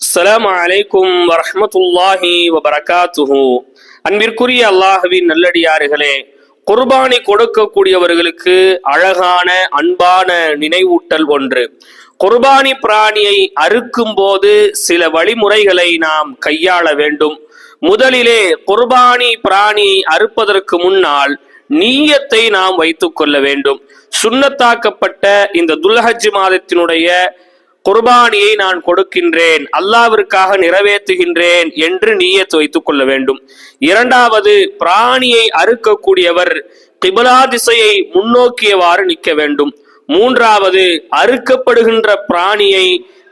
அஸ்ஸலாமு அலைக்கும் வரஹ்மத்துல்லாஹி வபரகாத்துஹு. அன்பிற்குரிய அல்லாஹுவின் நல்லடியார்களே குர்பானி கொடுக்கக்கூடியவர்களுக்கு அழகான அன்பான நினைவூட்டல் ஒன்று. குர்பானி பிராணியை அறுக்கும் போது சில வழிமுறைகளை நாம் கையாள வேண்டும். முதலிலே குர்பானி பிராணியை அறுப்பதற்கு முன்னால் நீயத்தை நாம் வைத்துக் கொள்ள வேண்டும். சுண்ணத்தாக்கப்பட்ட இந்த துல்ஹஜ் மாதத்தினுடைய குர்பானியை நான் கொடுக்கின்றேன் அல்லாவிற்காக நிறைவேற்றுகின்றேன் என்று நீயே வைத்துக் கொள்ள வேண்டும். இரண்டாவது பிராணியை அறுக்கக்கூடியவர் கிபலா திசையை முன்னோக்கியவாறு நிற்க வேண்டும். மூன்றாவது அறுக்கப்படுகின்ற பிராணியை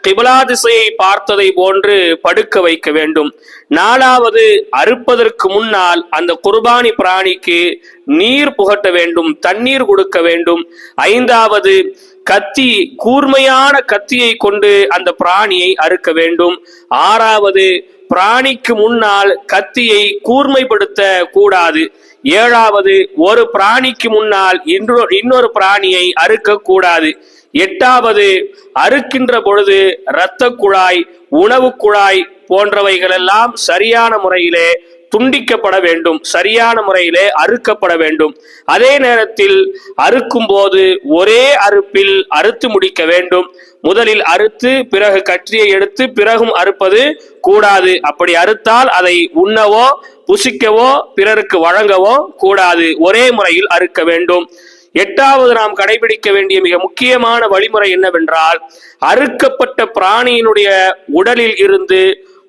கிபிலா திசையை பார்த்ததை போன்று படுக்க வைக்க வேண்டும். நாலாவது அறுப்பதற்கு முன்னால் அந்த குர்பானி பிராணிக்கு நீர் புகட்ட வேண்டும் தண்ணீர் கொடுக்க வேண்டும். ஐந்தாவது கத்தி கூர்மையான கத்தியை கொண்டு அந்த பிராணியை அறுக்க வேண்டும். ஆறாவது பிராணிக்கு முன்னால் கத்தியை கூர்மைப்படுத்த கூடாது. ஏழாவது ஒரு பிராணிக்கு முன்னால் இன்னொரு இன்னொரு பிராணியை அறுக்க கூடாது. எட்டாவது அறுக்கின்ற பொழுது இரத்த குழாய் உணவு குழாய் போன்றவைகளெல்லாம் சரியான முறையிலே துண்டிக்கப்பட வேண்டும் சரியான முறையிலே அறுக்கப்பட வேண்டும். அதே நேரத்தில் அறுக்கும் போது ஒரே அறுப்பில் அறுத்து முடிக்க வேண்டும். முதலில் அறுத்து பிறகு கற்றியை எடுத்து பிறகும் அறுப்பது கூடாது. அப்படி அறுத்தால் அதை உண்ணவோ புசிக்கவோ பிறருக்கு வழங்கவோ கூடாது. ஒரே முறையில் அறுக்க வேண்டும். எட்டாவது நாம் கடைபிடிக்க வேண்டிய மிக முக்கியமான வழிமுறை என்னவென்றால் அறுக்கப்பட்ட பிராணியினுடைய உடலில் இருந்து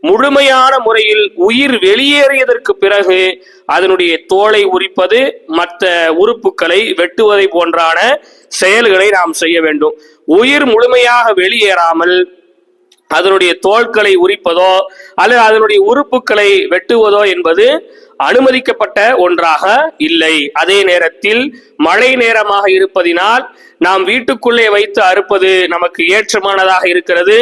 முழுமையான முறையில் உயிர் வெளியேறியதற்கு பிறகு அதனுடைய தோலை உரிப்பது மற்ற உறுப்புகளை வெட்டுவதை போன்றான செயல்களை நாம் செய்ய வேண்டும். உயிர் முழுமையாக வெளியேறாமல் அதனுடைய தோள்களை உரிப்பதோ அல்லது அதனுடைய உறுப்புகளை வெட்டுவதோ என்பது அனுமதிக்கப்பட்ட ஒன்றாக இல்லை. அதே நேரத்தில் மழை நேரமாக இருப்பதினால் நாம் வீட்டுக்குள்ளே வைத்து அறுப்பது நமக்கு ஏற்றமானதாக இருக்கிறது.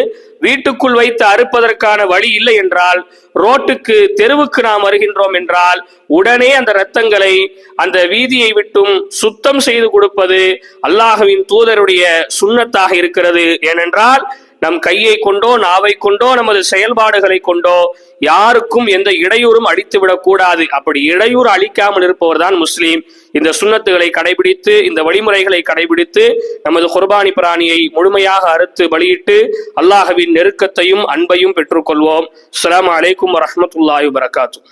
வீட்டுக்குள் வைத்து அறுப்பதற்கான வழி இல்லை என்றால் ரோட்டுக்கு தெருவுக்கு நாம் வருகின்றோம் என்றால் உடனே அந்த இரத்தங்களை அந்த வீதியை விட்டும் சுத்தம் செய்து கொடுப்பது அல்லாஹுவின் தூதருடைய சுண்ணத்தாக இருக்கிறது. ஏனென்றால் நம் கையை கொண்டோ நாவை கொண்டோ நமது செயல்பாடுகளை கொண்டோ யாருக்கும் எந்த இடையூறும் அடித்து விடக்கூடாது. அப்படி இடையூறு அளிக்காமல் இருப்பவர் தான் முஸ்லீம். இந்த சுண்ணத்துகளை கடைபிடித்து இந்த வழிமுறைகளை கடைபிடித்து நமது குர்பானி பிராணியை முழுமையாக அறுத்து பலியிட்டு அல்லாஹவின் நெருக்கத்தையும் அன்பையும் பெற்றுக்கொள்வோம். அஸ்ஸலாமு அலைக்கும் வரஹ்மத்துல்லாஹி வபரகாத்துஹு